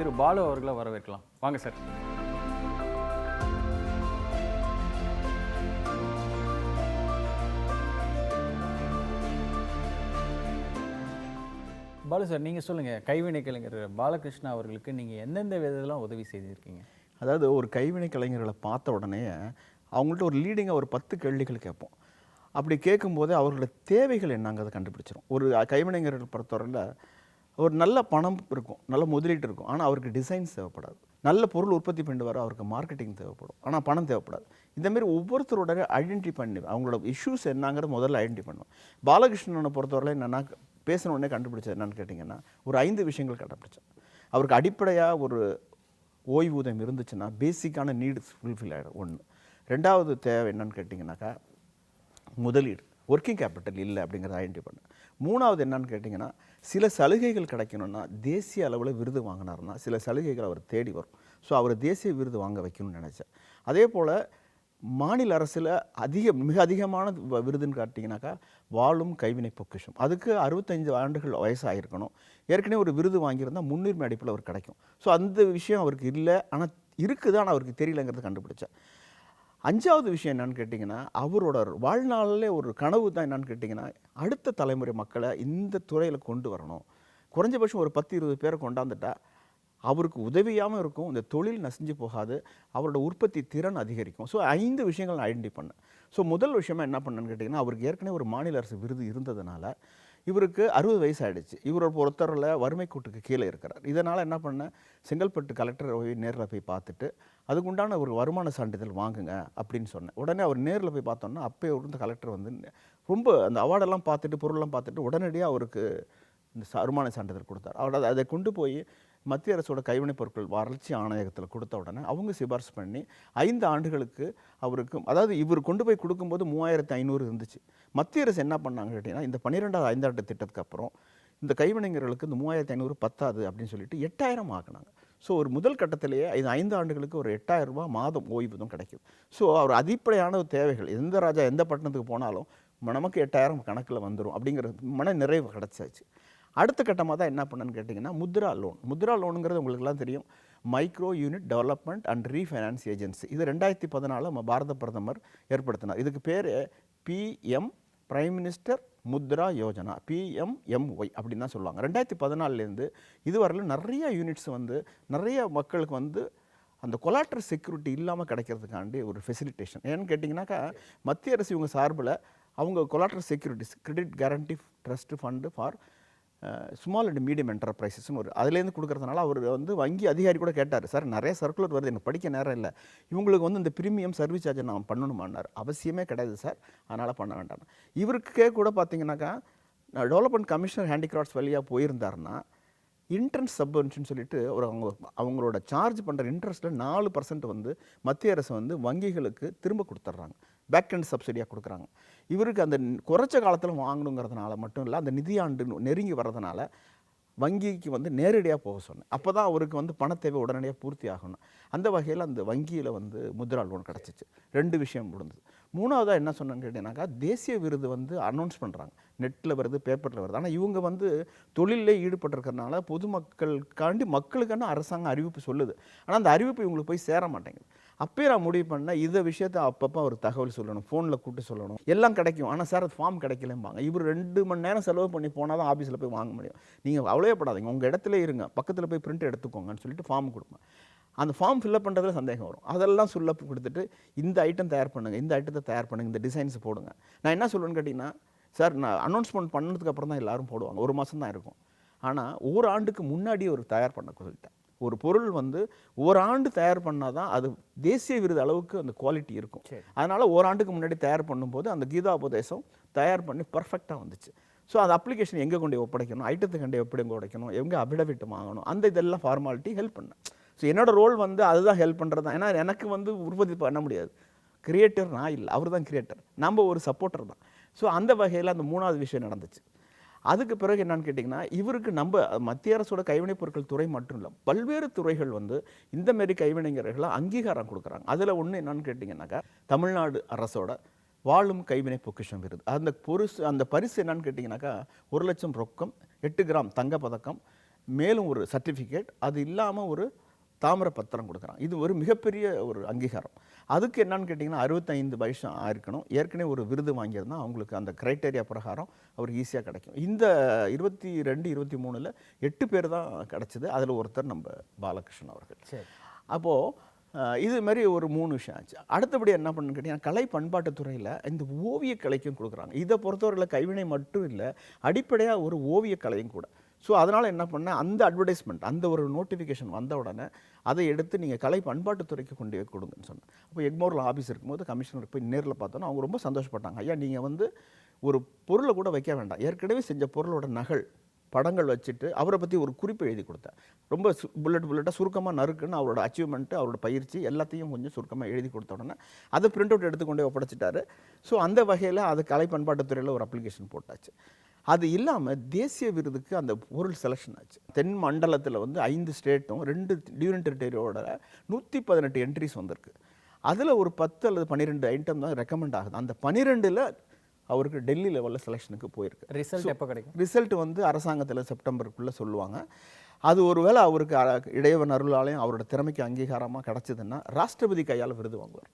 திரு பாலு அவர்களை வரவேற்கலாம். வாங்க sir. Balu sir நீங்கள் சொல்லுங்கள் கைவினை கலைஞர் பாலகிருஷ்ணா அவர்களுக்கு நீங்கள் எந்தெந்த விதத்தெல்லாம் உதவி செய்திருக்கீங்க? அதாவது ஒரு கைவினை கலைஞர்களை பார்த்த உடனே அவங்கள்ட்ட ஒரு லீடிங்காக ஒரு பத்து கேள்விகள் கேட்போம். அப்படி கேட்கும்போது அவர்களோட தேவைகள் என்னங்கிறத கண்டுபிடிச்சிரும். ஒரு கைவினைஞர்கள் பொறுத்தவரையில் ஒரு நல்ல பணம் இருக்கும் நல்ல முதலீட்டு இருக்கும். ஆனால் அவருக்கு டிசைன்ஸ் தேவைப்படாது. நல்ல பொருள் உற்பத்தி பண்ணிட்டு வர அவருக்கு மார்க்கெட்டிங் தேவைப்படும். ஆனால் பணம் தேவைப்படாது. இந்தமாரி ஒவ்வொருத்தரோட ஐடென்டி பண்ணி அவங்களோட இஷ்யூஸ் என்னங்கிறத முதல்ல ஐடென்டி பண்ணுவோம் பாலகிருஷ்ணனை பொறுத்தவரை என்னென்னா பேசின உடனே கண்டுபிடிச்சது என்னன்னு கேட்டிங்கன்னா ஒரு ஐந்து விஷயங்கள் கண்டுபிடிச்சேன் அவருக்கு அடிப்படையாக ஒரு ஓய்வூதியம் இருந்துச்சுன்னா பேசிக்கான நீட்ஸ் ஃபுல்ஃபில் ஆகிடும் ஒன்று ரெண்டாவது தேவை என்னன்னு கேட்டிங்கனாக்கா முதலீடு. ஒர்க்கிங் கேபிட்டல் இல்லை அப்படிங்கிறத ஐடென்டி பண்ணேன் மூணாவது என்னன்னு கேட்டிங்கன்னா சில சலுகைகள் கிடைக்கணும்னா தேசிய அளவில் விருது வாங்கினாருன்னா சில சலுகைகள் அவர் தேடி வரும். ஸோ அவர் தேசிய விருது வாங்க வைக்கணும்னு நினச்சேன். அதே போல் மாநில அரசில் அதிக மிக அதிகமான வ- விருதுன்னு காட்டிங்கனாக்கா வாழும் கைவினை பொக்கிஷம். அதுக்கு அறுபத்தஞ்சு ஆண்டுகள் வயசாகிருக்கணும் ஏற்கனவே ஒரு விருது வாங்கியிருந்தால் முன்னுரிமை அடிப்பில் அவர் கிடைக்கும். ஸோ அந்த விஷயம் அவருக்கு இல்லை. ஆனால் இருக்குது ஆனால் அவருக்கு தெரியலங்கிறத கண்டுபிடிச்சேன். அஞ்சாவது விஷயம் என்னன்னு கேட்டிங்கன்னா அவரோட வாழ்நாளிலே ஒரு கனவு தான் என்னன்னு கேட்டிங்கன்னா அடுத்த தலைமுறை மக்களை இந்த துறையில் கொண்டு வரணும். குறைஞ்சபட்சம் ஒரு பத்து இருபது பேரை கொண்டாந்துட்டா அவருக்கு உதவியாகவும் இருக்கும் இந்த தொழில் நசிஞ்சு போகாது அவரோட உற்பத்தி திறன் அதிகரிக்கும். ஸோ ஐந்து விஷயங்கள் நான் ஐடென்டி பண்ணேன். ஸோ முதல் விஷயமா என்ன பண்ணேன்னு கேட்டிங்கன்னா அவருக்கு ஏற்கனவே ஒரு மாநில அரசு விருது இருந்ததுனால இவருக்கு அறுபது வயசு ஆகிடுச்சு இவர் ஒருத்தரில் வறுமை கூட்டுக்கு கீழே இருக்கிறார். இதனால் என்ன பண்ணேன் செங்கல்பட்டு கலெக்டர் போய் நேரில் போய் பார்த்துட்டு அதுக்குண்டான ஒரு வருமான சான்றிதழ் வாங்குங்க அப்படின்னு சொன்னேன். உடனே அவர் நேரில் போய் பார்த்தோன்னா அப்போ இருந்த கலெக்டர் வந்து ரொம்ப அந்த அவார்டெல்லாம் பார்த்துட்டு பொருளெல்லாம் பார்த்துட்டு உடனடியாக அவருக்கு இந்த வருமான சான்றிதழ் கொடுத்தார். அவர் அதை கொண்டு போய் மத்திய அரசோட கைவினைப் பொருட்கள் வளர்ச்சி ஆணையகத்தில் கொடுத்த உடனே அவங்க சிபாரிசு பண்ணி ஐந்து ஆண்டுகளுக்கு அவருக்கு அதாவது இவர் கொண்டு போய் கொடுக்கும்போது மூவாயிரத்து ஐநூறு இருந்துச்சு. மத்திய அரசு என்ன பண்ணாங்க கேட்டிங்கன்னா இந்த பன்னிரெண்டாவது ஐந்தாண்டு திட்டத்துக்கு அப்புறம் இந்த கைவினைஞர்களுக்கு இந்த மூவாயிரத்து ஐநூறு பத்தாது அப்படின்னு சொல்லிட்டு எட்டாயிரம் ஆக்குனாங்க ஸோ ஒரு முதல் கட்டத்திலேயே இது ஐந்து ஆண்டுகளுக்கு ஒரு எட்டாயிரம் ரூபாய் மாதம் ஓய்வூதியம் கிடைக்கும். ஸோ அவர் அடிப்படையான ஒரு தேவைகள் எந்த ராஜா எந்த பட்டணத்துக்கு போனாலும் நமக்கு எட்டாயிரம் கணக்கில் வந்துடும் அப்படிங்கிற மன நிறைவு கிடச்சாச்சு. அடுத்த கட்டமாக தான் என்ன பண்ணுன்னு கேட்டிங்கன்னா முத்ரா லோன். முத்ரா லோனுங்கிறது உங்களுக்குலாம் தெரியும். Micro unit development and refinance agency இது ரெண்டாயிரத்தி பதினாலு நம்ம பாரத பிரதமர் ஏற்படுத்தினார். இதுக்கு பேர் PM prime minister Mudra Yojana. PMMY அப்படின்னு தான் சொல்லுவாங்க. ரெண்டாயிரத்தி பதினாலேருந்து இதுவரையிலும் நிறைய யூனிட்ஸ் வந்து நிறைய மக்களுக்கு வந்து அந்த கொலாட்டர் செக்யூரிட்டி இல்லாமல் கிடைக்கிறதுக்காண்டி ஒரு ஃபெசிலிட்டேஷன் ஏன்னு கேட்டிங்கனாக்கா மத்திய அரசு இவங்க சார்பில் அவங்க collateral securities credit guarantee trust fund for small and medium என்டர்பிரைசஸ்னு ஒரு அதுலேருந்து கொடுக்கறதுனால அவர் வந்து வங்கி அதிகாரி கூட கேட்டார் சார் நிறைய சர்க்குலர் வருது எனக்கு படிக்க நேரம் இல்லை. இவங்களுக்கு வந்து இந்த ப்ரீமியம் சர்வீஸ் சார்ஜை நான் பண்ணணுமான்னார். அவசியமே கிடையாது சார். அதனால் பண்ண வேண்டாம். இவருக்கே கூட பார்த்தீங்கன்னாக்கா டெவலப்மெண்ட் கமிஷனர் ஹேண்டிகிராஃப்ட்ஸ் வழியாக போயிருந்தாருன்னா இன்ட்ரன்ஸ் சப்வென்ஷன் சொல்லிட்டு ஒரு அவங்க அவங்களோட சார்ஜ் பண்ணுற இன்ட்ரெஸ்ட்டில் நாலு பர்சன்ட் வந்து மத்திய அரசு வந்து வங்கிகளுக்கு திரும்ப கொடுத்துட்றாங்க. பேக் அண்ட் சப்சிடியாக கொடுக்குறாங்க. இவருக்கு அந்த குறைச்ச காலத்தில் வாங்கணுங்கிறதுனால மட்டும் இல்லை அந்த நிதியாண்டு நெருங்கி வர்றதுனால வங்கிக்கு வந்து நேரடியாக போக சொன்னேன். அப்போ தான் அவருக்கு வந்து பண தேவை உடனடியாக பூர்த்தி ஆகணும். அந்த வகையில் அந்த வங்கியில் வந்து முத்ரா லோன் கிடச்சிச்சு. ரெண்டு விஷயம் முடிந்தது மூணாவதாக என்ன சொன்னேன்னு கேட்டீங்கன்னாக்கா தேசிய விருது வந்து அனௌன்ஸ் பண்ணுறாங்க நெட்டில் வருது பேப்பரில் வருது. ஆனால் இவங்க வந்து தொழிலே ஈடுபட்டிருக்கிறதுனால பொதுமக்களுக்காண்டி மக்களுக்கான அரசாங்கம் அறிவிப்பு சொல்லுது. ஆனால் அந்த அறிவிப்பு இவங்களுக்கு போய் சேர மாட்டேங்குது. அப்பயே நான் முடிவு பண்ணேன் இந்த விஷயத்தை அப்பப்போ ஒரு தகவல் சொல்லணும் ஃபோனில் கூப்பிட்டு சொல்லணும். எல்லாம் கிடைக்கும். ஆனால் சார் அது ஃபார்ம் கிடைக்கலம்பாங்க. இவர் ரெண்டு மணி நேரம் செலவு பண்ணி போனால் தான் ஆஃபீஸில் போய் வாங்க முடியும். நீங்கள் அவ்வளோப்படாதீங்க உங்கள் இடத்துல இருங்க. பக்கத்தில் போய் பிரிண்ட் எடுத்துக்கோங்கன்னு சொல்லிட்டு ஃபார்ம் கொடுப்பேன் அந்த ஃபார்ம் ஃபில்அப் பண்ணுறதுல சந்தேகம் வரும். அதெல்லாம் சொல்ல கொடுத்துட்டு இந்த ஐட்டம் தயார் பண்ணுங்கள் இந்த ஐட்டத்தை தயார் பண்ணுங்க இந்த டிசைன்ஸ் போடுங்க. நான் என்ன சொல்லுவேன்னு கேட்டிங்கன்னா சார் நான் அனௌன்ஸ்மெண்ட் பண்ணதுக்கு அப்புறம் தான் எல்லோரும் போடுவாங்க. ஒரு மாதம் தான் இருக்கும். ஆனால் ஒரு ஆண்டுக்கு முன்னாடி ஒரு தயார் பண்ண சொல்லிட்டேன். ஒரு பொருள் வந்து ஓராண்டு தயார் பண்ணால் தான் அது தேசிய விருது அளவுக்கு அந்த குவாலிட்டி இருக்கும். அதனால் ஓராண்டுக்கு முன்னாடி தயார் பண்ணும்போது அந்த கீதா உபதேசம் தயார் பண்ணி பர்ஃபெக்டாக வந்துச்சு. ஸோ அந்த அப்ளிகேஷன் எங்கே கொண்டு ஒப்படைக்கணும்? ஐட்டத்துக்கு கொண்டு எப்படி கொண்டு உடைக்கணும்? எங்கே அபிடவிட் வாங்கணும்? அந்த இதெல்லாம் ஃபார்மாலிட்டி ஹெல்ப் பண்ணேன். ஸோ என்னோட ரோல் வந்து அதுதான் ஹெல்ப் பண்ணுறது தான். ஏன்னா எனக்கு வந்து உற்பத்தி பண்ண முடியாது. கிரியேட்டர் நான் இல்லை. அவர் தான் கிரியேட்டர் நம்ம ஒரு சப்போர்ட்டர் தான். ஸோ அந்த வகையில் அந்த மூணாவது விஷயம் நடந்துச்சு. அதுக்கு பிறகு என்னன்னு கேட்டிங்கன்னா இவருக்கு நம்ம மத்திய அரசோட கைவினைப் பொருட்கள் துறை மட்டும் இல்லை பல்வேறு துறைகள் வந்து இந்த மாரி கைவினைஞர்களை அங்கீகாரம் கொடுக்குறாங்க. அதில் ஒன்று என்னன்னு கேட்டிங்கன்னாக்கா தமிழ்நாடு அரசோட வாழும் கைவினை பொக்கிஷம் விருது அந்த பொருசு அந்த பரிசு என்னன்னு கேட்டிங்கனாக்கா ஒரு லட்சம் ரொக்கம் எட்டு கிராம் தங்க பதக்கம் மேலும் ஒரு சர்டிஃபிகேட் அது இல்லாமல் ஒரு தாமிர பத்திரம் கொடுக்குறாங்க. இது ஒரு மிகப்பெரிய ஒரு அங்கீகாரம். அதுக்கு என்னன்னு கேட்டிங்கன்னா அறுபத்தைந்து வயசு ஆயிருக்கணும். ஏற்கனவே ஒரு விருது வாங்கியிருந்தா அவங்களுக்கு அந்த கிரைட்டேரியா பிரகாரம் அவருக்கு ஈஸியாக கிடைக்கும். இந்த இருபத்தி ரெண்டு இருபத்தி மூணில் எட்டு பேர் தான் கிடச்சிது. அதில் ஒருத்தர் நம்ம பாலகிருஷ்ணன் அவர்கள். சரி. அப்போது இது மாதிரி ஒரு மூணு விஷயம் ஆச்சு. அடுத்தபடி என்ன பண்ணுன்னு கேட்டிங்கன்னா கலை பண்பாட்டுத் துறையில் இந்த ஓவியக் கலைக்கும் கொடுக்குறாங்க. இதை பொறுத்தவரையில் கைவினை மட்டும் இல்லை அடிப்படையாக ஒரு ஓவியக் கலையும் கூட. ஸோ அதனால் என்ன பண்ணேன்? அந்த அட்வர்டைஸ்மெண்ட் அந்த ஒரு நோட்டிஃபிகேஷன் வந்த உடனே அதை எடுத்து நீங்கள் கலை பண்பாட்டுத்துறைக்கு கொண்டு கொடுங்கன்னு சொன்னேன். அப்போ எக்மோரில் ஆஃபீஸ் இருக்கும்போது கமிஷனர் போய் நேரில் பார்த்தோன்னா அவங்க ரொம்ப சந்தோஷப்பட்டாங்க. ஐயா நீங்கள் வந்து ஒரு பொருளை கூட வைக்க வேண்டாம். ஏற்கனவே செஞ்ச பொருளோட நகல் படங்கள் வச்சுட்டு அவரை பற்றி ஒரு குறிப்பு எழுதி கொடுத்தேன். ரொம்ப புல்லட் புல்லட்டாக சுருக்கமாக நறுக்குன்னு அவரோட அச்சீவ்மெண்ட்டு அவரோட பயிற்சி எல்லாத்தையும் கொஞ்சம் சுருக்கமாக எழுதி கொடுத்த உடனே அதை பிரிண்ட் அவுட் எடுத்து கொண்டு ஒப்படைச்சிட்டாரு. ஸோ அந்த வகையில் அது கலை பண்பாட்டுத்துறையில் ஒரு அப்ளிகேஷன் போட்டாச்சு. அது இல்லாமல் தேசிய விருதுக்கு அந்த பொருள் செலெக்ஷன் ஆச்சு. தென் மண்டலத்தில் வந்து ஐந்து ஸ்டேட்டும் ரெண்டு யூனியன் டெரிட்டரியோட நூற்றி பதினெட்டு என்ட்ரிஸ் வந்திருக்கு. அதில் ஒரு பத்து அல்லது பன்னிரெண்டு ஐட்டம் தான் ரெக்கமெண்ட் ஆகுது. அந்த பன்னிரெண்டில் அவருக்கு டெல்லி லெவலில் செலெக்ஷனுக்கு போயிருக்கு. ரிசல்ட் எப்போ கிடைக்கும்? ரிசல்ட் வந்து அரசாங்கத்தில் செப்டம்பருக்குள்ளே சொல்லுவாங்க. அது ஒருவேளை அவருக்கு இறைவன் அருளாலையும் அவரோட திறமைக்கு அங்கீகாரமாக கிடச்சிதுன்னா ராஷ்டிரபதி கையால் விருது வாங்குவார்.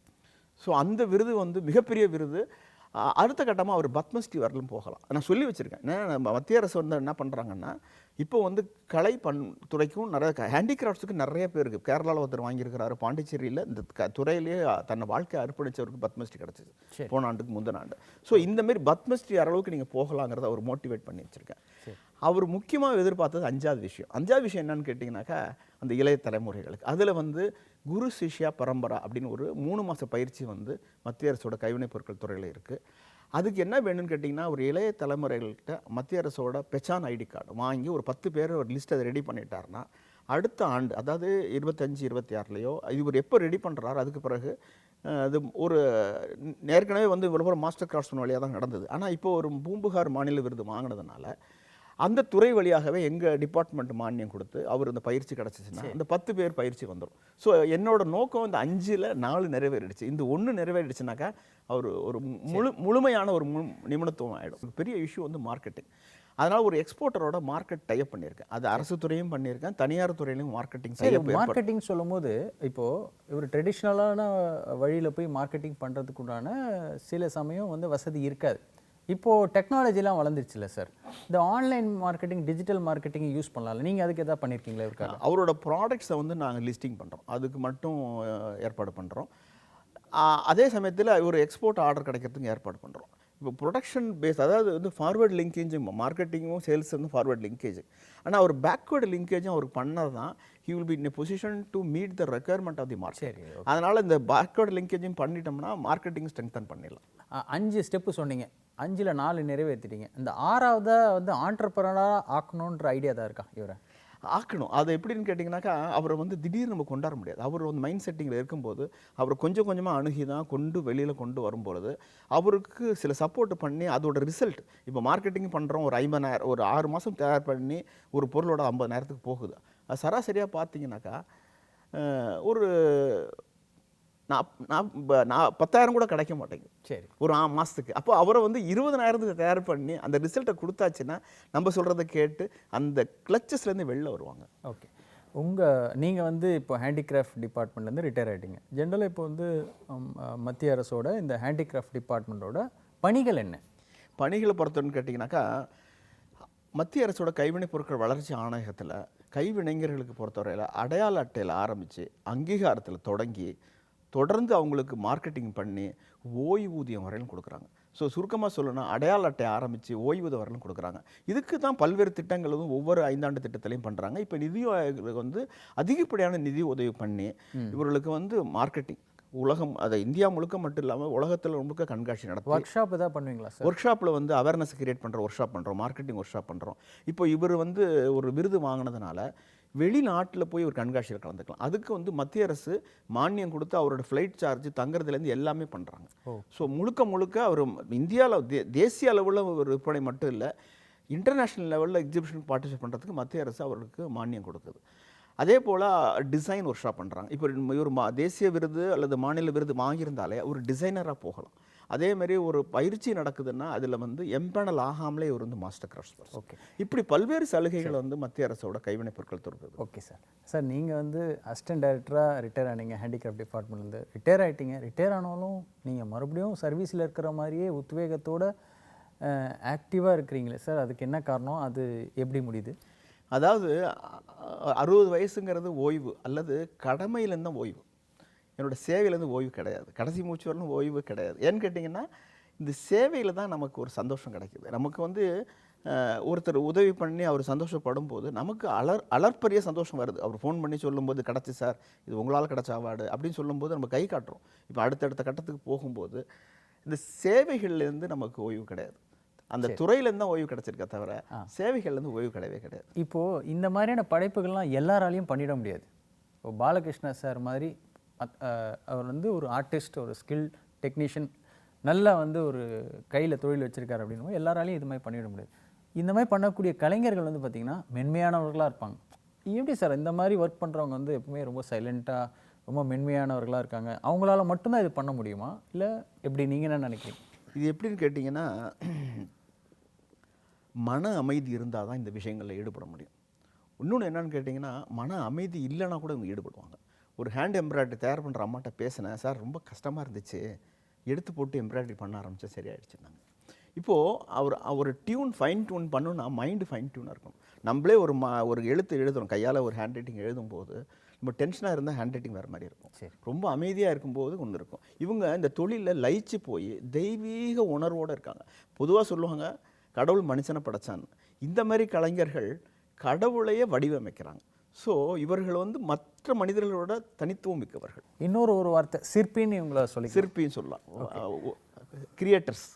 ஸோ அந்த விருது வந்து மிகப்பெரிய விருது. அடுத்த கட்டமாக அவர் பத்மஸ்ரீ வரலும் போகலாம். நான் சொல்லி வச்சுருக்கேன். ஏன்னா நம்ம மத்திய அரசு வந்து என்ன பண்ணுறாங்கன்னா இப்போ வந்து கலை பண் துறைக்கும் நிறைய ஹேண்டிகிராஃப்ட்ஸுக்கு நிறைய பேர் இருக்குது கேரளாவில் ஒருத்தர் வாங்கியிருக்கிறாரு பாண்டிச்சேரியில் இந்த க துறையிலேயே தன்னை வாழ்க்கை அர்ப்பணிச்சவருக்கு பத்மஸ்ரீ கிடச்சிது. போன ஆண்டுக்கு முந்தின ஆண்டு. ஸோ இந்த மாதிரி பத்மஸ்ரீ அளவுக்கு நீங்கள் போகலாங்கிறத அவர் மோட்டிவேட் பண்ணி வச்சுருக்கேன் சரி. அவர் முக்கியமாக எதிர்பார்த்தது அஞ்சாவது விஷயம். அஞ்சாவது விஷயம் என்னன்னு கேட்டிங்கனாக்கா அந்த இளைய தலைமுறைகளுக்கு. அதில் வந்து குரு சிஷ்யா பரம்பரா அப்படின்னு ஒரு மூணு மாத பயிற்சி வந்து மத்திய அரசோட கைவினைப் பொருட்கள் துறையில் இருக்குது அதுக்கு என்ன வேணும்னு கேட்டிங்கன்னா ஒரு இளைய தலைமுறைகள்கிட்ட மத்திய அரசோட பெச்சான் ஐடி கார்டு வாங்கி ஒரு பத்து பேர் ஒரு லிஸ்ட் அதை ரெடி பண்ணிட்டாருன்னா அடுத்த ஆண்டு அதாவது இருபத்தஞ்சு இருபத்தி ஆறுலையோ இவர் எப்போ ரெடி பண்ணுறாரு அதுக்கு பிறகு அது ஒரு ஏற்கனவே வந்து இவ்வளோ மாஸ்டர் கிராஃப்ட்ஸ்மேன் வழியாக தான் நடந்தது. ஆனால் இப்போ ஒரு பூம்புகார் மாநில விருது வாங்கினதுனால அந்த துறை வழியாகவே எங்கள் டிபார்ட்மெண்ட் மானியம் கொடுத்து அவர் இந்த பயிற்சி கிடச்சிச்சுன்னா அந்த பத்து பேர் பயிற்சி வந்துடும் ஸோ என்னோட நோக்கம் இந்த அஞ்சில் நாலு நிறைவேறிடுச்சு. இந்த ஒன்று நிறைவேறிடுச்சுனாக்கா அவர் ஒரு முழு முழுமையான ஒரு மு நிபுணத்துவம் ஆகிடும் பெரிய இஷ்யூ வந்து மார்க்கெட்டிங் அதனால் ஒரு எக்ஸ்போர்ட்டரோட மார்க்கெட் டைப் பண்ணியிருக்கேன். அது அரசு துறையும் பண்ணியிருக்கேன். தனியார் துறையிலும் மார்க்கெட்டிங் மார்க்கெட்டிங் சொல்லும்போது இப்போ இவர் ட்ரெடிஷ்னலான வழியில் போய் மார்க்கெட்டிங் பண்ணுறதுக்கு உண்டான சில சமயம் வந்து வசதி இருக்காது. இப்போ டெக்னாலஜிலாம் வளர்ந்துருச்சுல்ல சார் இந்த online marketing digital marketing use பண்ணலாம்ல. நீங்கள் அதுக்கு எதாவது பண்ணியிருக்கீங்களா இருக்காங்க அவரோட ப்ராடக்ட்ஸை வந்து நாங்கள் லிஸ்டிங் பண்ணுறோம் அதுக்கு மட்டும் ஏற்பாடு பண்ணுறோம் அதே சமயத்தில் ஒரு எக்ஸ்போர்ட் ஆர்டர் கிடைக்கிறதுக்கு ஏற்பாடு பண்ணுறோம் இப்போ ப்ரொடக்ஷன் பேஸ் அதாவது வந்து ஃபார்வர்ட் லிங்கேஜும் மார்க்கெட்டிங்கும் சேல்ஸ் வந்து ஃபார்வர்ட் லிங்கேஜ் ஆனால் அவர் பேக்வேர்டு லிங்கேஜும் அவருக்கு பண்ணது தான் he will be in position to meet the requirement of the market அதனால் இந்த பேக்வேர்டு லிங்கேஜும் பண்ணிட்டோம்னா மார்க்கெட்டிங் ஸ்ட்ரெங்தன் பண்ணிடலாம். அஞ்சு ஸ்டெப்பு சொன்னீங்க. அஞ்சில் நாலு நிறைவேற்றிட்டீங்க இந்த ஆறாவதாக வந்து ஆண்டர்பிரனராக ஆக்கணுன்ற ஐடியா தான் இருக்கா இவரை? ஆக்கணும். அது எப்படின்னு கேட்டிங்கனாக்கா அவரை வந்து திடீர்னு நம்ம கொண்டாட முடியாது. அவர் வந்து மைண்ட் செட்டிங்கில் இருக்கும்போது அவரை கொஞ்சம் கொஞ்சமாக அணுகி தான் கொண்டு வெளியில் கொண்டு வரும்பொழுது அவருக்கு சில சப்போர்ட் பண்ணி அதோட ரிசல்ட் இப்போ மார்க்கெட்டிங் பண்ணுறோம் ஒரு ஐம்பதாயிரம் ஒரு ஆறு மாதம் தயார் பண்ணி ஒரு பொருளோட ஐம்பதாயிரத்துக்கு போகுது. அது சராசரியாக பார்த்தீங்கன்னாக்கா ஒரு நான் நான் நான் பத்தாயிரம் கூட கிடைக்க மாட்டேங்குது. சரி. ஒரு ஆ மாதத்துக்கு அப்போ அவரை வந்து இருபதனாயிரத்துக்கு தயார் பண்ணி அந்த ரிசல்ட்டை கொடுத்தாச்சுன்னா நம்ம சொல்கிறத கேட்டு அந்த கிளச்சஸ்லேருந்து வெளில வருவாங்க. ஓகே. உங்கள் நீங்கள் வந்து இப்போ ஹேண்டிகிராஃப்ட் டிபார்ட்மெண்ட்லேருந்து ரிட்டையர் ஆகிட்டீங்க ஜென்ரலாக இப்போ வந்து மத்திய அரசோட இந்த ஹேண்டிகிராஃப்ட் டிபார்ட்மெண்ட்டோட பணிகள் என்ன? பணிகளை பொறுத்தவரைன்னு கேட்டிங்கனாக்கா மத்திய அரசோட கைவினைப் பொருட்கள் வளர்ச்சி ஆணையகத்தில் கைவினைஞர்களுக்கு பொறுத்தவரையில் அடையாள அட்டையில் ஆரம்பித்து அங்கீகாரத்தில் தொடங்கி தொடர்ந்து அவங்களுக்கு மார்க்கெட்டிங் பண்ணி ஓய்வூதியம் வரையிலும் கொடுக்குறாங்க. ஸோ சுருக்கமாக சொல்லணும்னா அடையாள அட்டை ஆரம்பித்து ஓய்வூதியம் வரையிலும் கொடுக்குறாங்க. இதுக்கு தான் பல்வேறு திட்டங்களும் ஒவ்வொரு ஐந்தாண்டு திட்டத்திலையும் பண்ணுறாங்க இப்போ நிதி வந்து அதிகப்படியான நிதி உதவி பண்ணி இவர்களுக்கு வந்து மார்க்கெட்டிங் உலகம் அதை இந்தியா முழுக்க மட்டும் இல்லாமல் உலகத்தில் முழுக்க கண்காட்சி நடத்தி ஒர்க் ஷாப் எதாவது பண்ணுவீங்களா சார் ஒர்க் ஷாப்பில் வந்து அவேர்னஸ் கிரியேட் பண்ணுற ஒர்க் ஷாப் பண்ணுறோம் மார்க்கெட்டிங் ஒர்க் ஷாப் பண்ணுறோம் இப்போ இவர் வந்து ஒரு விருது வாங்கினதுனால வெளிநாட்டில் போய் ஒரு கண்காட்சியில் கலந்துக்கலாம். அதுக்கு வந்து மத்திய அரசு மானியம் கொடுத்து அவரோட ஃப்ளைட் சார்ஜ் தங்குறதுலேருந்து எல்லாமே பண்ணுறாங்க. ஸோ முழுக்க முழுக்க அவர் இந்தியாவில் தே தேசிய அளவில் ஒரு விற்பனை மட்டும் இல்லை இன்டர்நேஷ்னல் லெவலில் எக்ஸிபிஷன் பார்ட்டிசிபேட் பண்ணுறதுக்கு மத்திய அரசு அவருக்கு மானியம் கொடுக்குது. அதே போல் டிசைன் ஒர்க் ஷாப் பண்ணுறாங்க இப்போ இவர் மா தேசிய விருது அல்லது மாநில விருது வாங்கியிருந்தாலே ஒரு டிசைனராக போகலாம். அதே மாதிரி ஒரு பயிற்சி நடக்குதுன்னா அதில் வந்து எம்பேனல் ஆகாமலே இவர் வந்து மாஸ்டர் கிராஃப்ட்ஸ் ஓகே இப்படி பல்வேறு சலுகைகள் வந்து மத்திய அரசோட கைவினைப் பொருட்கள் துறை ஓகே சார் சார் நீங்கள் வந்து அசிஸ்டன்ட் டைரக்டராக ரிட்டையர் ஆனீங்க ஹேண்டிகிராஃப்ட் டிபார்ட்மெண்ட்லேருந்து ரிட்டையர் ஆகிட்டீங்க ரிட்டையர் ஆனாலும் நீங்கள் மறுபடியும் சர்வீஸில் இருக்கிற மாதிரியே உத்வேகத்தோட ஆக்டிவாக இருக்கிறீங்களே சார் அதுக்கு என்ன காரணம்? அது எப்படி முடியுது? அதாவது அறுபது வயசுங்கிறது ஓய்வு அல்லது கடமையிலேருந்து ஓய்வு. என்னோட சேவையிலேருந்து ஓய்வு கிடையாது. கடைசி மூச்சு வரலும் ஓய்வு கிடையாது. ஏன்னு கேட்டிங்கன்னா இந்த சேவையில் தான் நமக்கு ஒரு சந்தோஷம் கிடைக்குது. நமக்கு வந்து ஒருத்தர் உதவி பண்ணி அவர் சந்தோஷப்படும் போது நமக்கு அலர் அலர்ப்பரிய சந்தோஷம் வருது. அவர் ஃபோன் பண்ணி சொல்லும்போது கிடச்சி சார் இது உங்களால் கிடச்ச அவார்டு அப்படின்னு சொல்லும்போது நம்ம கை காட்டுறோம். இப்போ அடுத்தடுத்த கட்டத்துக்கு போகும்போது இந்த சேவைகள்லேருந்து நமக்கு ஓய்வு கிடையாது. அந்த துறையிலேருந்து தான் ஓய்வு கிடைச்சிருக்கே தவிர சேவைகள்லேருந்து ஓய்வு கிடையவே கிடையாது. இப்போது இந்த மாதிரியான படைப்புகள்லாம் எல்லாராலையும் பண்ணிட முடியாது. இப்போ பாலகிருஷ்ண சார் மாதிரி அவர் வந்து ஒரு ஆர்டிஸ்ட் ஒரு ஸ்கில் டெக்னீஷியன் நல்லா வந்து ஒரு கையில் தொழில் வச்சுருக்காரு அப்படின்னு எல்லாராலையும் இது மாதிரி பண்ணிட முடியாது. இந்த மாதிரி பண்ணக்கூடிய கலைஞர்கள் வந்து பார்த்திங்கன்னா மென்மையானவர்களாக இருப்பாங்க. எப்படி சார் இந்த மாதிரி ஒர்க் பண்ணுறவங்க வந்து எப்பவுமே ரொம்ப சைலண்ட்டாக ரொம்ப மென்மையானவர்களாக இருக்காங்க? அவங்களால மட்டும்தான் இது பண்ண முடியுமா? இல்லை எப்படி? நீங்கள் என்ன நினைக்கிறீங்க? இது எப்படின்னு கேட்டிங்கன்னா மன அமைதி இருந்தால் தான் இந்த விஷயங்களில் ஈடுபட முடியும். இன்னொன்று என்னன்னு கேட்டிங்கன்னா மன அமைதி இல்லைன்னா கூட இவங்க ஈடுபடுவாங்க. ஒரு ஹேண்ட் எம்ப்ராய்டரி தயார் பண்ணுற அம்மாட்ட பேசினேன். சார் ரொம்ப கஷ்டமாக இருந்துச்சு. எடுத்து போட்டு எம்ப்ராய்டரி பண்ண ஆரம்பித்தா சரியாயிடுச்சுன்னாங்க இப்போது அவர் ஒரு டியூன் ஃபைன் டியூன் பண்ணணும்னா மைண்டு ஃபைன் டியூனாக இருக்கும். நம்மளே ஒரு மா ஒரு எழுத்து எழுதுறோம். கையால் ஒரு ஹேண்ட் ரைட்டிங் எழுதும்போது நம்ம டென்ஷனாக இருந்தால் ஹேண்ட் ரைட்டிங் வேறு மாதிரி இருக்கும். சரி. ரொம்ப அமைதியாக இருக்கும்போது ஒன்று இருக்கும். இவங்க இந்த தொழிலில் லயிச்சு போய் தெய்வீக உணர்வோடு இருக்காங்க. பொதுவாக சொல்லுவாங்க கடவுள் மனுஷனை படைச்சான்னு. இந்த மாதிரி கலைஞர்கள் கடவுளையே வடிவமைக்கிறாங்க. ஸோ இவர்கள் வந்து மற்ற மனிதர்களோட தனித்துவம் மிக்கவர்கள். இன்னொரு ஒரு வார்த்தை சிற்பின்னு இவங்கள சொல்லி சிற்பின்னு சொல்லலாம். கிரியேட்டர்ஸ்